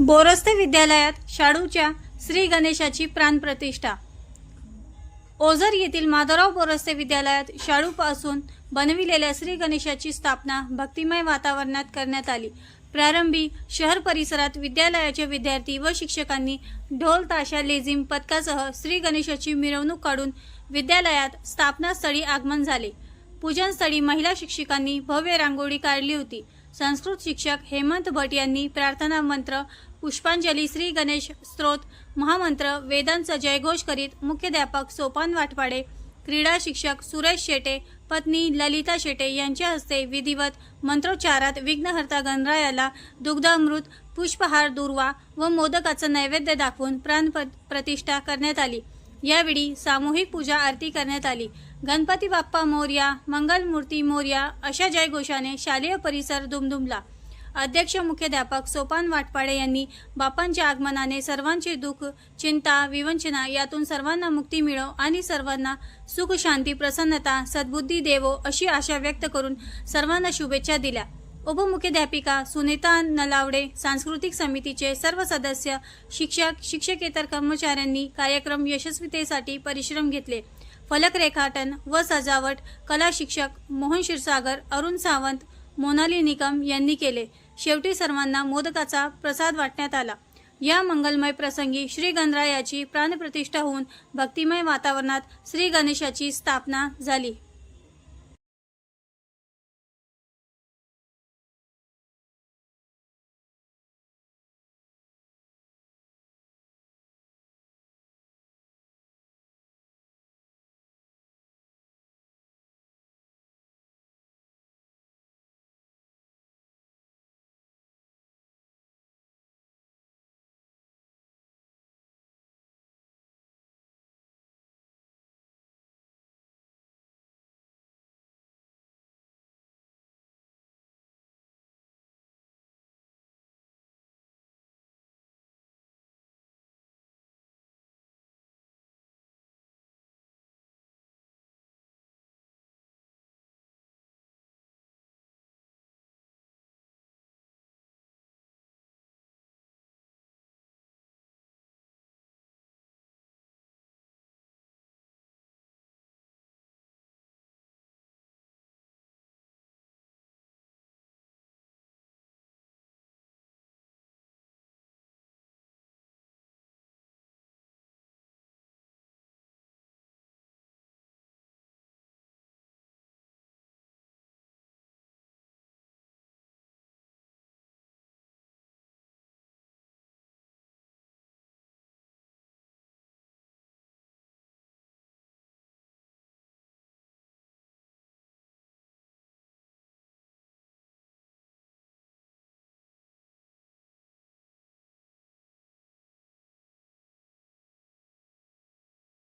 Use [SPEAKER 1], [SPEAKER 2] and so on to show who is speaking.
[SPEAKER 1] बोरस्ते विद्यालयात शाडूच्या श्री गणेशाची प्राणप्रतिष्ठा ओझर येथील माधवराव बोरस्ते विद्यालयात शाडूपासून बनविलेल्या श्री गणेशाची स्थापना भक्तिमय वातावरणात करण्यात आली. प्रारंभी शहर परिसरात विद्यालयाचे विद्यार्थी व शिक्षकांनी ढोल ताशा लेझिम पथकासह श्री गणेशाची मिरवणूक काढून विद्यालयात स्थापनास्थळी आगमन झाले. पूजनस्थळी महिला शिक्षकांनी भव्य रांगोळी काढली होती. संस्कृत शिक्षक हेमंत भट यांनी प्रार्थना मंत्र पुष्पांजली श्री गणेश स्त्रोत महामंत्र वेदांचा जयघोष करीत मुख्याध्यापक सोपान वाटपाडे क्रीडा शिक्षक सुरेश शेटे पत्नी ललिता शेटे यांच्या हस्ते विधिवत मंत्रोच्चारात विघ्नहर्ता गणरायाला दुग्धामृत पुष्पहार दुर्वा व मोदकाचं नैवेद्य दाखवून प्राण प्रतिष्ठा करण्यात आली. यावेळी सामूहिक पूजा आरती करण्यात आली. गणपती बाप्पा मोर्या मंगलमूर्ती मोर्या अशा जयघोषाने शालेय परिसर दुमदुमला. अध्यक्ष मुख्याध्यापक सोपान वाटपाडे यांनी बापांच्या आगमनाने सर्वांचे दुःख चिंता विवंचना यातून सर्वांना मुक्ती मिळो आणि सर्वांना सुख शांती प्रसन्नता सद्बुद्धी देवो अशी आशा व्यक्त करून सर्वांना शुभेच्छा दिल्या. उपमुख्याध्यापिका सुनीता नलावडे सांस्कृतिक समितीचे सर्व सदस्य शिक्षक शिक्षकेतर कर्मचाऱ्यांनी कार्यक्रम यशस्वीतेसाठी परिश्रम घेतले. फलक रेखाटन व सजावट कला शिक्षक मोहन क्षीरसागर अरुण सावंत मोनाली निकम यांनी केले. शेवटी सर्वांना मोदकाचा प्रसाद वाटण्यात आला. या मंगलमय प्रसंगी श्री गणरायाची प्राणप्रतिष्ठा होऊन भक्तिमय वातावरणात श्री गणेशाची स्थापना झाली.